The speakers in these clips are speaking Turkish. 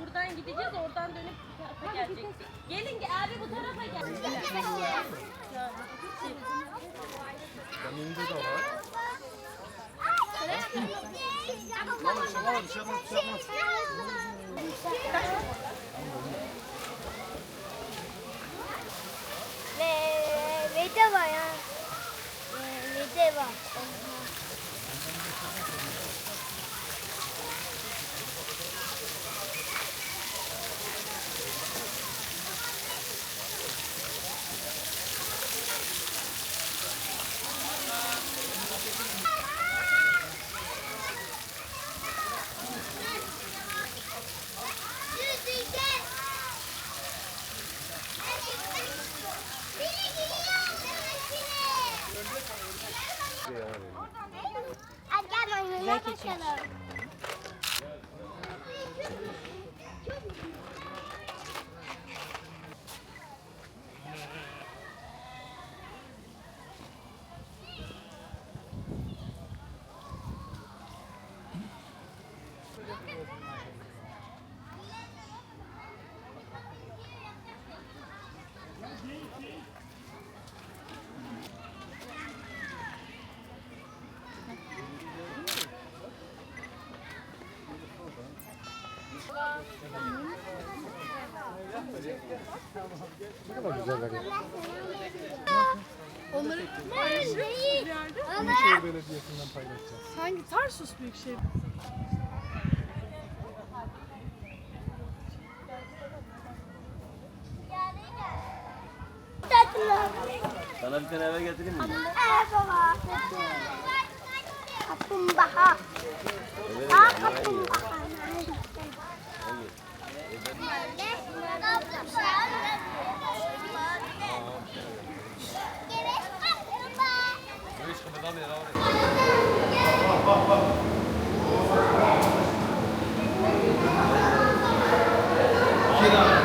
Buradan gideceğiz, oradan dönüp bu tarafa gelecektik. Gelin abi bu tarafa gel. Yanında da var. Şaman, şaman, şaman, şaman. Hadi gel oynayalım bakalım. Onları Değil. Ama Büyükşehir Belediyesi'nden paylaşacağız. Hangi Tarsus Büyükşehir? Sana bir tane eve getireyim mi? Evet baba. Kaplumbağa. Aa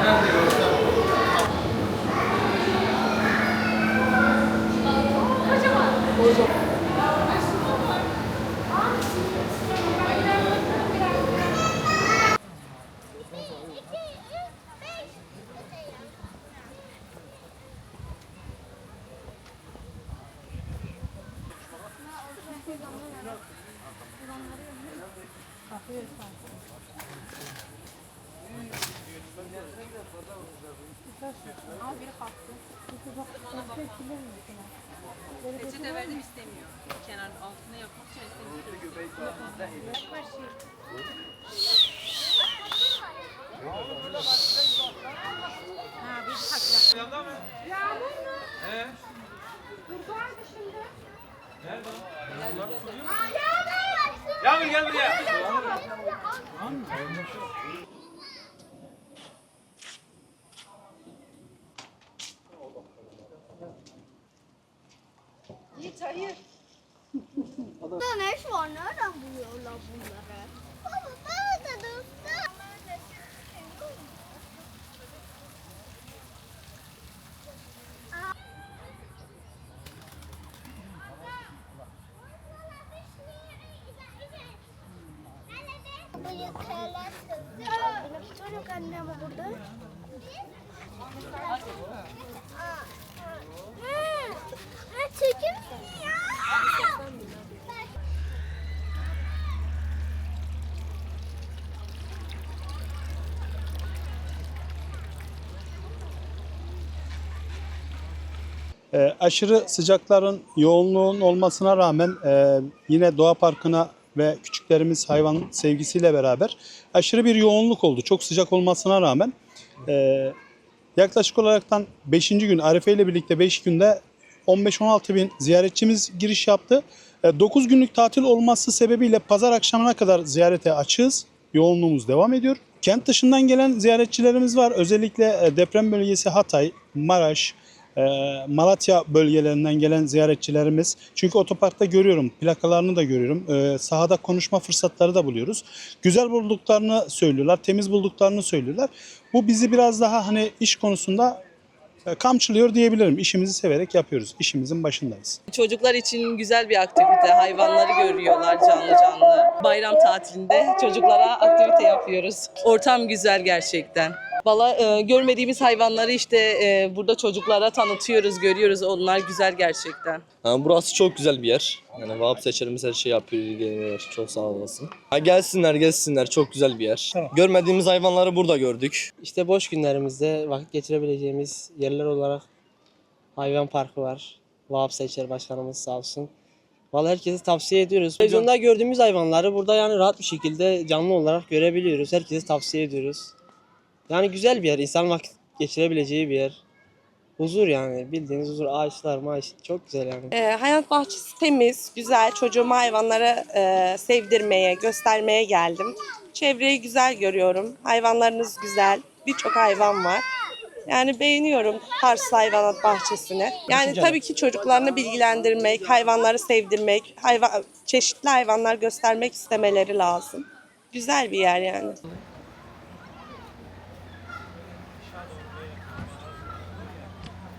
Nerede görsen kaplumbağa. Peçete verdim istemiyor. Kenar altına yapmak için istemiyor. Yağmur gel buraya. Burada ne iş var? Nereden buluyorlar bunları? Baba bana da dostum. Benim çocuk annem burada. Çekim. Ee, aşırı sıcakların yoğunluğun olmasına rağmen e, yine doğa parkına ve küçüklerimiz hayvan sevgisiyle beraber aşırı bir yoğunluk oldu. Çok sıcak olmasına rağmen e, yaklaşık olaraktan 5. gün Arife ile birlikte 5 günde 15-16 bin ziyaretçimiz giriş yaptı. 9 günlük tatil olması sebebiyle pazar akşamına kadar ziyarete açığız. Yoğunluğumuz devam ediyor. Kent dışından gelen ziyaretçilerimiz var. Özellikle e, deprem bölgesi Hatay, Maraş, Malatya bölgelerinden gelen ziyaretçilerimiz. Çünkü otoparkta görüyorum, plakalarını da görüyorum. E, Sahada konuşma fırsatları da buluyoruz. Güzel bulduklarını söylüyorlar, temiz bulduklarını söylüyorlar. Bu bizi biraz daha hani iş konusunda e, kamçılıyor diyebilirim. İşimizi severek yapıyoruz. İşimizin başındayız. Çocuklar için güzel bir aktivite. Hayvanları görüyorlar canlı canlı. Bayram tatilinde çocuklara aktivite yapıyoruz. Ortam güzel gerçekten. Valla e, görmediğimiz hayvanları işte e, burada çocuklara tanıtıyoruz, görüyoruz. Onlar güzel gerçekten. Yani burası çok güzel bir yer. Yani Vahap seçerimiz her şeyi yapıyor, ilgileniyor. Çok sağ olasın. Ha, gelsinler, gelsinler. Çok güzel bir yer. Görmediğimiz hayvanları burada gördük. İşte boş günlerimizde vakit geçirebileceğimiz yerler olarak hayvan parkı var. Vahap Seçer Başkanımız sağ olsun. Vallahi herkese tavsiye ediyoruz. Televizyonda gördüğümüz hayvanları burada yani rahat bir şekilde canlı olarak görebiliyoruz. Herkese tavsiye ediyoruz. Yani güzel bir yer. insan vakit geçirebileceği bir yer. Huzur yani bildiğiniz huzur. Ağaçlar, maaş çok güzel yani. Ee, hayat bahçesi temiz, güzel. Çocuğuma hayvanları e, sevdirmeye, göstermeye geldim. Çevreyi güzel görüyorum. Hayvanlarınız güzel. Birçok hayvan var. Yani beğeniyorum Tars Hayvanat Bahçesi'ni. Yani tabii ki çocuklarını bilgilendirmek, hayvanları sevdirmek, hayvan, çeşitli hayvanlar göstermek istemeleri lazım. Güzel bir yer yani.